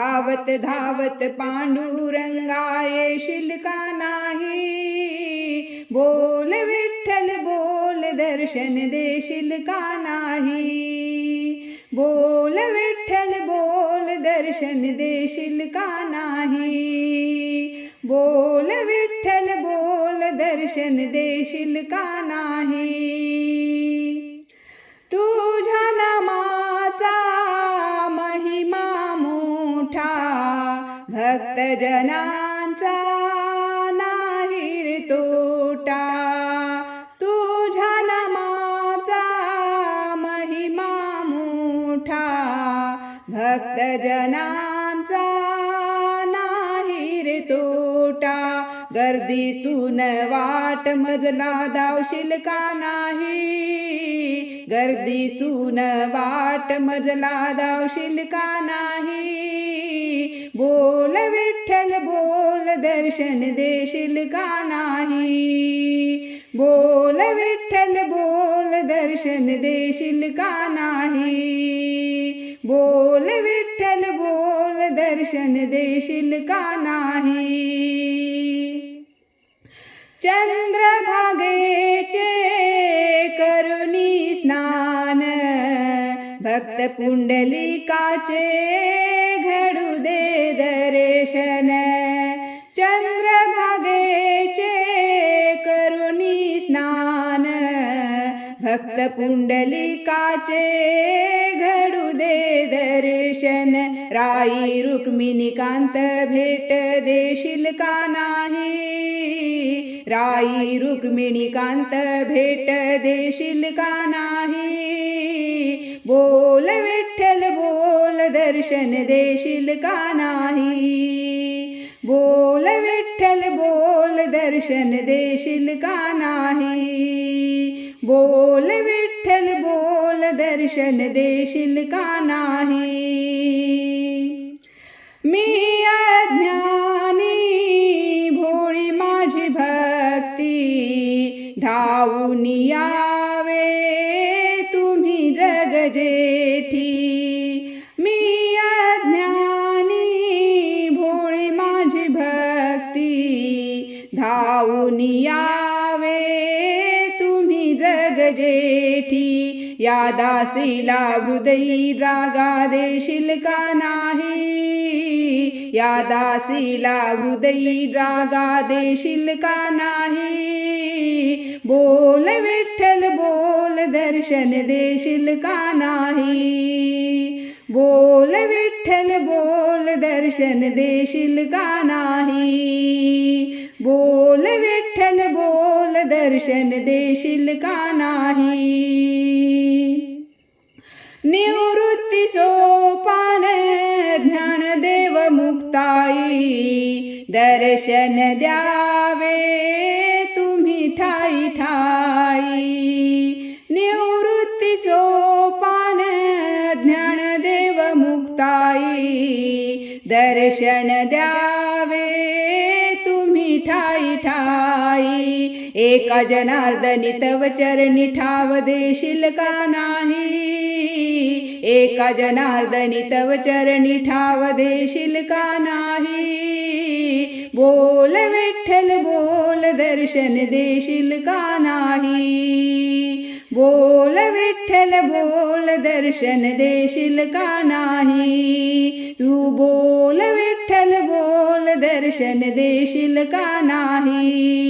धावत धावत पांडुरंगा येशील का नाही। बोल विठ्ठल, बोल दर्शन देशील का नाही। बोल विठ्ठल, बोल दर्शन देशील का नाही। बोल विठ्ठल, बोल दर्शन देशील का नाही। भक्तजनांचा नाही तोटा तुझ्या नामाचा महिमा मोठा. भक्तजना गर्दीतून वाट मजला दावशील का नाही? गर्दीतून वाट मजला दावशील का नाही? बोल विठ्ठल बोल दर्शन देशील का नाही? बोल विठ्ठल बोल दर्शन देशील का नाही? बोल विठ्ठल बोल दर्शन देशील का नाही? चंद्रभागेचे करुणी स्नान भक्त पुंडलिकाचे घडू दे दर्शन। भक्त पुंडलिकाचे घडू दे दर्शन. राई रुक्मिणीकांत भेट देशील का नाही? राई रुक्मिणीकांत भेट देशील का नाही? बोल विठ्ठल बोल दर्शन देशील का नाही? बोल विठ्ठल बोल दर्शन देशील का नाही? बोल विठल बोल, दर्शन देशील का नाही। मी अज्ञानी, भोळी माझी भक्ती, धावून यावे, तुम्ही जग जेठी। मी जेठी या दासीला हृदयी जागा देशील का नाही? या दासीला हृदयी जागा देशील का नाही? बोल विठ्ठल बोल दर्शन देशील का नाही? बोल विठ्ठल बोल दर्शन देशील का नाही? बोल बोल दर्शन देशील का नाही? निवृत्ती सोपान ज्ञानदेव मुक्ताई दर्शन द्यावे तुम्ही ठाई ठाई. निवृत्ती सोपान ज्ञानदेव मुक्ताई दर्शन द्यावे तुम्ही ठाई ठाई. एका जनार्दनी तव चरणी ठाव देशील का नाही? एका जनार्दनी तव चरणी ठाव देशील का नाही? बोल विठ्ठल बोल दर्शन देशील का नाही? बोल विठ्ठल बोल दर्शन देशील का नाही? तू बोल विठ्ठल बोल दर्शन देशील का नाही?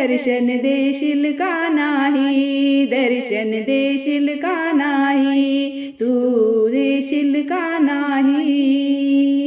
दर्शन देशील का नाही? दर्शन देशील का नाही? तू देशील का नाही?